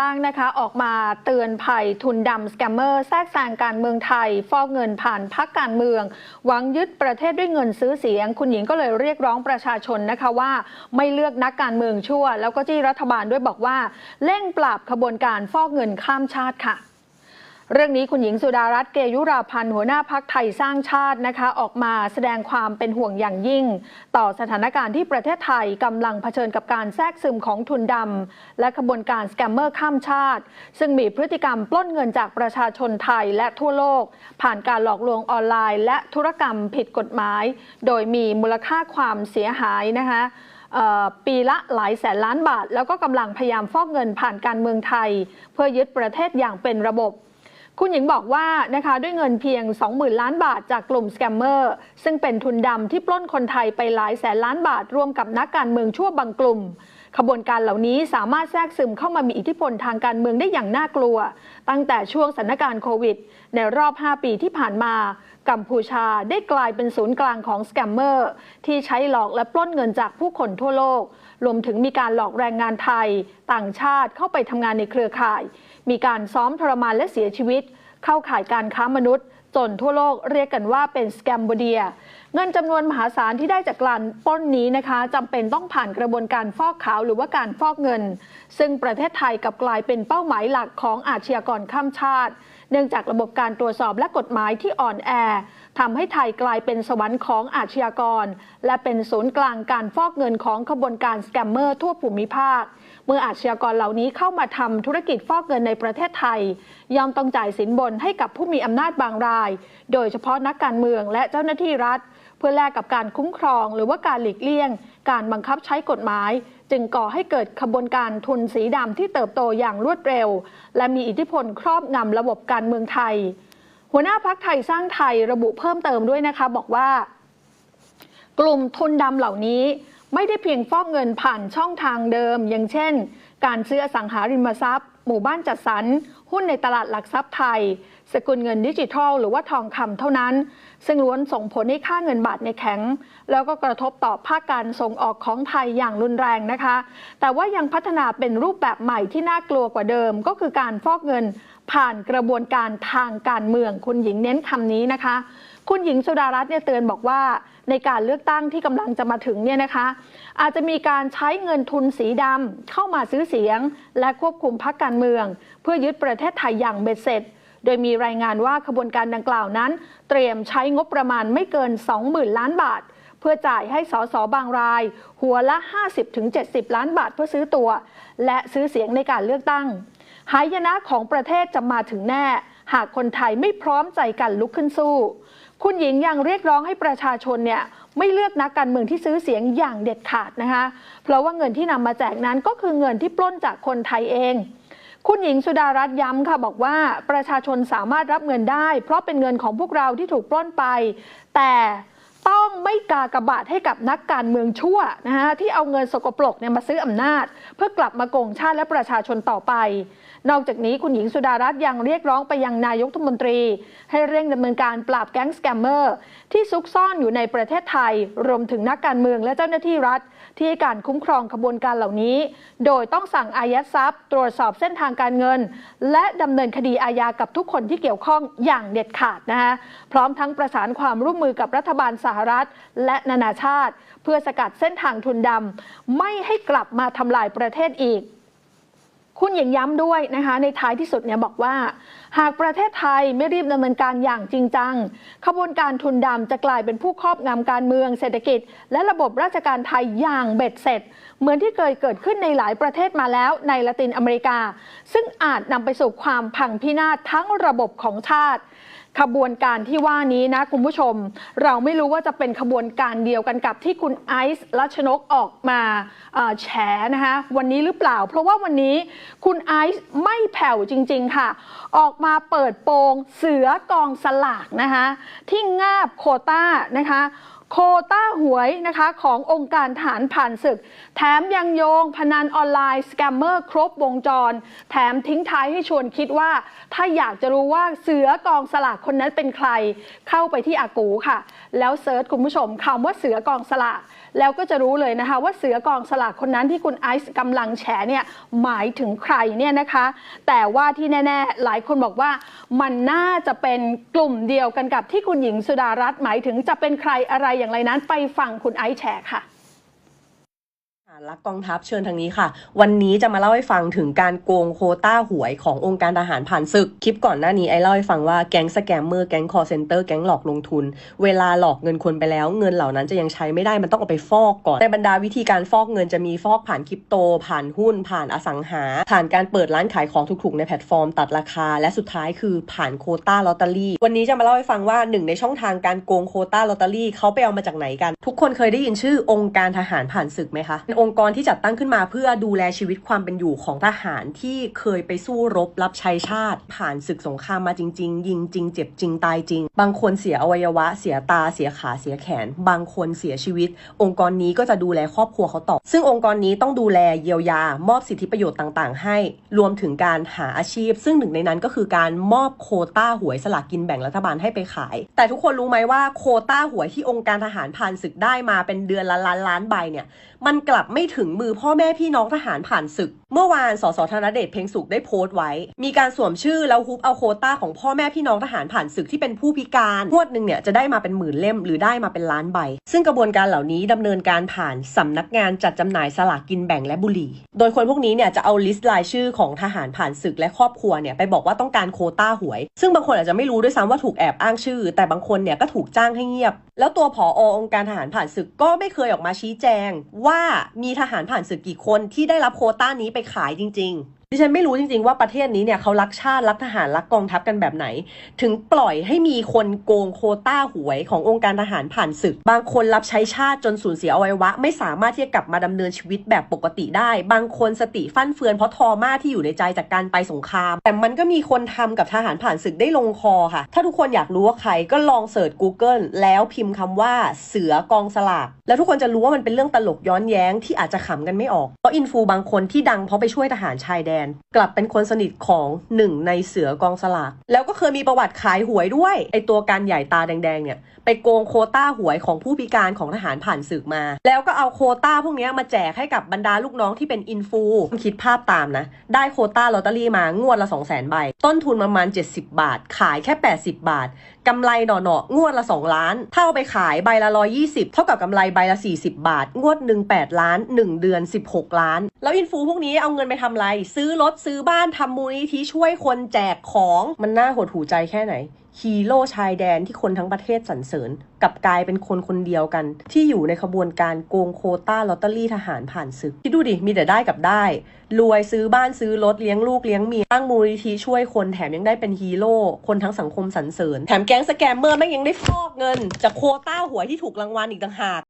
บ้างนะคะออกมาเตือนภัยทุนดำสแกมเมอร์แทรกแซงการเมืองไทย ฟอกเงินผ่านพักการเมือง หวังยึดประเทศด้วยเงินซื้อเสียง คุณหญิงก็เลยเรียกร้องประชาชนนะคะว่า ไม่เลือกนักการเมืองชั่ว แล้วก็จี้รัฐบาลด้วยบอกว่าเร่งปราบขบวนการฟอกเงินข้ามชาติค่ะ เรื่องนี้คุณหญิงสุดารัตน์เกยุราพันธ์หัวหน้าพักไทยสร้างชาตินะคะ ออกมาแสดงความเป็นห่วงอย่างยิ่ง ต่อสถานการณ์ที่ประเทศไทยกำลังเผชิญกับการแทรกซึมของทุนดำและขบวนการสแกมเมอร์ข้ามชาติ ซึ่งมีพฤติกรรมปล้นเงินจากประชาชนไทยและทั่วโลก ผ่านการหลอกลวงออนไลน์ และธุรกรรมผิดกฎหมาย โดยมีมูลค่าความเสียหายนะคะปีละหลายแสนล้านบาท แล้วก็กำลังพยายามฟอกเงินผ่านการเมืองไทย เพื่อยึดประเทศอย่างเป็นระบบ คุณหญิงบอกว่านะคะด้วยเงินเพียง 20,000 ล้านบาทจากกลุ่มสแกมเมอร์ซึ่งเป็นทุนดำที่ปล้นคนไทยไปหลายแสนล้านบาทรวมกับนักการเมืองชั่วบางกลุ่ม ขบวนการเหล่านี้สามารถแทรกซึมเข้ามามีอิทธิพลทางการเมืองได้อย่างน่ากลัว ตั้งแต่ช่วงสถานการณ์โควิด ในรอบ 5 ปีที่ผ่านมากัมพูชาได้กลายเป็นศูนย์กลางของสแกมเมอร์ที่ใช้หลอกและปล้นเงินจากผู้คนทั่วโลก รวมถึงมีการหลอกแรงงานไทย ต่างชาติเข้าไปทำงานในเครือข่าย มีการซ้อมทรมานและเสียชีวิต เข้าข่ายการค้ามนุษย์ จนทั่วโลกเรียกกันว่าเป็นสแกมโบเดีย เงินจำนวนมหาศาลที่ได้จากการป้นนี้นะคะจำเป็นต้องผ่านกระบวนการฟอกขาวหรือว่าการฟอกเงิน ซึ่งประเทศไทยกับกลายเป็นเป้าหมายหลักของอาชญากรข้ามชาติ เนื่องจากระบบการตรวจสอบและกฎหมายที่อ่อนแอทำให้ไทยกลายเป็นสวรรค์ของอาชญากร และเป็นศูนย์กลางการฟอกเงินของขบวนการสแกมเมอร์ทั่วภูมิภาค เมื่ออาชญากรเหล่านี้เข้ามาทำธุรกิจฟอกเงินในประเทศไทย ย่อมต้องจ่ายสินบนให้กับผู้มีอำนาจบางราย โดยเฉพาะนักการเมืองและเจ้าหน้าที่รัฐ เพื่อแลกกับการคุ้มครองหรือว่าการหลีกเลี่ยง การบังคับใช้กฎหมาย จึงก่อให้เกิดขบวนการทุนสีดำที่เติบโตอย่างรวดเร็ว และมีอิทธิพลครอบงำระบบการเมืองไทย หัวหน้าพักไทยสร้างไทยระบุเพิ่มเติมด้วยนะคะ บอกว่ากลุ่มทุนดำเหล่านี้ ไม่ได้เพียงฟอกเงินผ่านช่องทางเดิม อย่างเช่น การซื้ออสังหาริมทรัพย์ หมู่บ้านจัดสรร หุ้นในตลาดหลักทรัพย์ไทย สกุลเงินดิจิทัล หรือว่าทองคำเท่านั้น ซึ่งล้วนส่งผลให้ค่าเงินบาทในแข็ง แล้วก็กระทบต่อภาคการส่งออกของไทยอย่างรุนแรงนะคะ แต่ว่ายังพัฒนาเป็นรูปแบบใหม่ที่น่ากลัวกว่าเดิม ก็คือการฟอกเงินผ่านกระบวนการทางการเมืองคุณหญิงเน้นคำนี้นะคะ คุณหญิงสุดารัตน์เนี่ยเตือนบอกว่าในการเลือกตั้งที่กำลังจะมาถึงเนี่ยนะคะ อาจจะมีการใช้เงินทุนสีดำเข้ามาซื้อเสียง และควบคุมพรรคการเมือง เพื่อยึดประเทศไทยอย่างเบ็ดเสร็จ โดยมีรายงานว่าขบวนการดังกล่าวนั้น เตรียมใช้งบประมาณไม่เกิน 20,000 ล้านบาท เพื่อจ่ายให้สสบางราย หัวละ 50-70 ล้านบาทเพื่อซื้อตัว และซื้อเสียงในการเลือกตั้งหายนะของประเทศจะมาถึงแน่ หากคนไทยไม่พร้อมใจกันลุกขึ้นสู้ คุณหญิงยังเรียกร้องให้ประชาชนเนี่ยไม่เลือกนักการเมืองที่ซื้อเสียงอย่างเด็ดขาดนะคะ เพราะว่าเงินที่นำมาแจกนั้นก็คือเงินที่ปล้นจากคนไทยเอง คุณหญิงสุดารัตน์ย้ำค่ะบอกว่าประชาชนสามารถรับเงินได้ เพราะเป็นเงินของพวกเราที่ถูกปล้นไป แต่ ต้องไม่กากบาทให้กับนักการเมืองชั่วนะฮะที่เอาเงินสกปรกเนี่ยมาซื้ออำนาจ เพื่อกลับมาโกงชาติและประชาชนต่อไป นอกจากนี้คุณหญิงสุดารัตน์ยังเรียกร้องไปยังนายกรัฐมนตรี ให้เร่งดำเนินการปราบแก๊งสแกมเมอร์ที่ซุกซ่อนอยู่ในประเทศไทย รวมถึงนักการเมืองและเจ้าหน้าที่รัฐ ที่ให้การคุ้มครองขบวนการเหล่านี้ โดยต้องสั่งอายัดทรัพย์ ตรวจสอบเส้นทางการเงิน และดำเนินคดีอาญากับทุกคนที่เกี่ยวข้องอย่างเด็ดขาดนะคะพร้อมทั้งประสานความร่วมมือกับรัฐบาลสหรัฐ และนานาชาติ เพื่อสกัดเส้นทางทุนดำไม่ให้กลับมาทำลายประเทศอีก คุณหญิงย้ำด้วยนะคะ ในท้ายที่สุดเนี่ยบอกว่า หากประเทศไทยไม่รีบดำเนินการอย่างจริงจัง ขบวนการทุนดำจะกลายเป็นผู้ครอบงำการเมืองเศรษฐกิจ และระบบราชการไทยอย่างเบ็ดเสร็จเหมือนที่เคยเกิดขึ้นในหลายประเทศมาแล้วในละตินอเมริกา ซึ่งอาจนำไปสู่ความพังพินาศทั้งระบบของชาติ ขบวนการที่ว่านี้นะคุณผู้ชม เราไม่รู้ว่าจะเป็นขบวนการเดียวกันกับที่คุณไอซ์รัชนกออกมาแฉนะคะวันนี้หรือเปล่า เพราะว่าวันนี้คุณไอซ์ไม่แผ่วจริง ๆ ค่ะ ออกมาเปิดโปงเสือกองสลากนะคะที่งาบโคต้านะคะ โคต้าหวยนะคะขององค์การทหารผ่านศึก แถมยังโยงพนันออนไลน์สแกมเมอร์ครบวงจร แถมทิ้งท้ายให้ชวนคิดว่า ถ้าอยากจะรู้ว่าเสือกองสลากคนนั้นเป็นใคร เข้าไปที่อากูค่ะ แล้วเซิร์ชคุณผู้ชมคำว่าเสือกองสลากแล้วก็จะรู้เลยนะคะ ว่าเสือกองสลากคนนั้นที่คุณไอซ์กำลังแฉเนี่ยหมายถึงใครเนี่ยนะคะ แต่ว่าที่แน่ ๆ หลายคนบอกว่ามันน่าจะเป็นกลุ่มเดียวกันกับที่คุณหญิงสุดารัตน์หมายถึงจะเป็นใครอะไรอย่างไรนั้นไปฟังคุณไอซ์แฉค่ะ รักกองทัพเชิญทางนี้ค่ะ วันนี้จะมาเล่าให้ฟังถึงการโกงโคต้าหวยขององค์การทหารผ่านศึก คลิปก่อนหน้านี้ไอเล่าให้ฟังว่าแก๊งสแกมเมอร์แก๊งคอร์เซนเตอร์แก๊งหลอกลงทุน เวลาหลอกเงินคนไปแล้ว เงินเหล่านั้นจะยังใช้ไม่ได้มันต้องเอาไปฟอกก่อนในบรรดาวิธีการฟอกเงินจะมีฟอกผ่านคริปโต ผ่านหุ้น ผ่านอสังหา ผ่านการเปิดร้านขายของถูกๆในแพลตฟอร์มตัดราคา และสุดท้ายคือผ่านโคต้าลอตเตอรี่วันนี้จะมาเล่าให้ฟังว่าหนึ่งในช่องทางการโกงโคต้าลอตเตอรี่เขาไปเอามาจากไหนกัน ทุกคนเคยได้ยินชื่อองค์การทหารผ่านศึกไหมคะองค์กรที่จัดตั้งขึ้นมาเพื่อดูแลชีวิตความเป็นอยู่ของทหารที่เคยไปสู้รบรับใช้ชาติ ผ่านศึกสงครามมาจริง ๆ ยิงจริงเจ็บจริงตายจริง บางคนเสียอวัยวะ เสียตาเสียขาเสียแขน บางคนเสียชีวิต องค์กรนี้ก็จะดูแลครอบครัวเขาต่อ ซึ่งองค์กรนี้ต้องดูแลเยียวยา มอบสิทธิประโยชน์ต่างๆ ให้ รวมถึงการหาอาชีพ ซึ่งหนึ่งในนั้นก็คือการมอบโคต้าหวยสลากกินแบ่งรัฐบาลให้ไปขาย แต่ทุกคนรู้ไหมว่าโคต้าหวยที่องค์การทหารผ่านศึกได้มาเป็นเดือนละล้านล้านใบเนี่ยมันกลับไม่ถึงมือพ่อแม่พี่น้องทหารผ่านศึก เมื่อวานสสธนเดชเพ็งสุขได้โพสต์ไว้ มีการสวมชื่อแล้วฮุบเอาโคต้าของพ่อแม่พี่น้องทหารผ่านศึกที่เป็นผู้พิการงวดหนึ่งเนี่ยจะได้มาเป็นหมื่นเล่มหรือได้มาเป็นล้านใบ ซึ่งกระบวนการเหล่านี้ดำเนินการผ่านสำนักงานจัดจำหน่ายสลากกินแบ่งและบุหรี่ โดยคนพวกนี้เนี่ยจะเอาลิสต์รายชื่อของทหารผ่านศึกและครอบครัวเนี่ยไปบอกว่าต้องการโคต้าหวย ซึ่งบางคนอาจจะไม่รู้ด้วยซ้ำว่าถูกแอบอ้างชื่อ แต่บางคนเนี่ยก็ถูกจ้างให้เงียบ แล้วตัวผอองค์การทหารผ่านศึกก็ไม่เคยออกมาชี้แจง ว่ามีทหารผ่านศึกกี่คนที่ได้รับโคต้านี้ไปขายจริง ดิฉันไม่รู้จริงๆว่าประเทศนี้เนี่ยเขารักชาติรักทหารรักกองทัพกันแบบไหน ถึงปล่อยให้มีคนโกงโคต้าหวยขององค์การทหารผ่านศึก บางคนรับใช้ชาติจนสูญเสียอวัยวะ ไม่สามารถที่จะกลับมาดำเนินชีวิตแบบปกติได้ บางคนสติฟั่นเฟือนเพราะทอมาที่อยู่ในใจจากการไปสงคราม แต่มันก็มีคนทำกับทหารผ่านศึกได้ลงคอค่ะ ถ้าทุกคนอยากรู้ว่าใครก็ลองเสิร์ช Google แล้วพิมพ์คำว่าเสือกองสลากแล้วทุกคนจะรู้ว่ามันเป็นเรื่องตลกย้อนแย้งที่อาจจะขำกันไม่ออกเพราะอินฟูบางคนที่ดังเพราะไปช่วยทหารชายแดนกลับเป็นคนสนิทของหนึ่งในเสือกองสลาก แล้วก็เคยมีประวัติขายหวยด้วยไอตัวการใหญ่ตาแดงๆเนี่ยไปโกงโคต้าหวยของผู้พิการของทหารผ่านศึกมา แล้วก็เอาโคต้าพวกนี้มาแจกให้กับบรรดาลูกน้องที่เป็นอินฟูคิดภาพตามนะ ได้โคต้าลอตเตอรี่มางวดละ 2 0 0 0 0 0ใบ ต้นทุนประมาณ 70 บาท ขายแค่ 80 บาทกำไรหน่อๆงวดละ 2 ล้านถ้าเอาไปขายใบละ 120 เท่ากับกำไรใบละ 40 บาท งวดหนึ่ง8ล้าน 1 เดือน 16 ล้าน แล้วอินฟูพวกนี้เอาเงินไปทำอะไรซื้ออรถซื้อบ้านทำมูลนิธิช่วยคนแจกของมันน่าหดหูใจแค่ไหนฮีโร่ชายแดนที่คนทั้งประเทศสรรเสริญกับกลายเป็นคนคนเดียวกัน ที่อยู่ในขบวนการโกงโคต้าลอตเตอรี่ทหารผ่านศึกคิดดูดิมีแต่ได้กับได้ รวยซื้อบ้านซื้อรถเลี้ยงลูกเลี้ยงเมียตั้งมูลนิธิช่วยคนแถมยังได้เป็นฮีโร่คนทั้งสังคมสรรเสริญ แถมแก๊งสแกมเมอร์แม่งยังได้ฟอกเงิน จากโคต้าหวยที่ถูกรางวัลอีกต่างหาก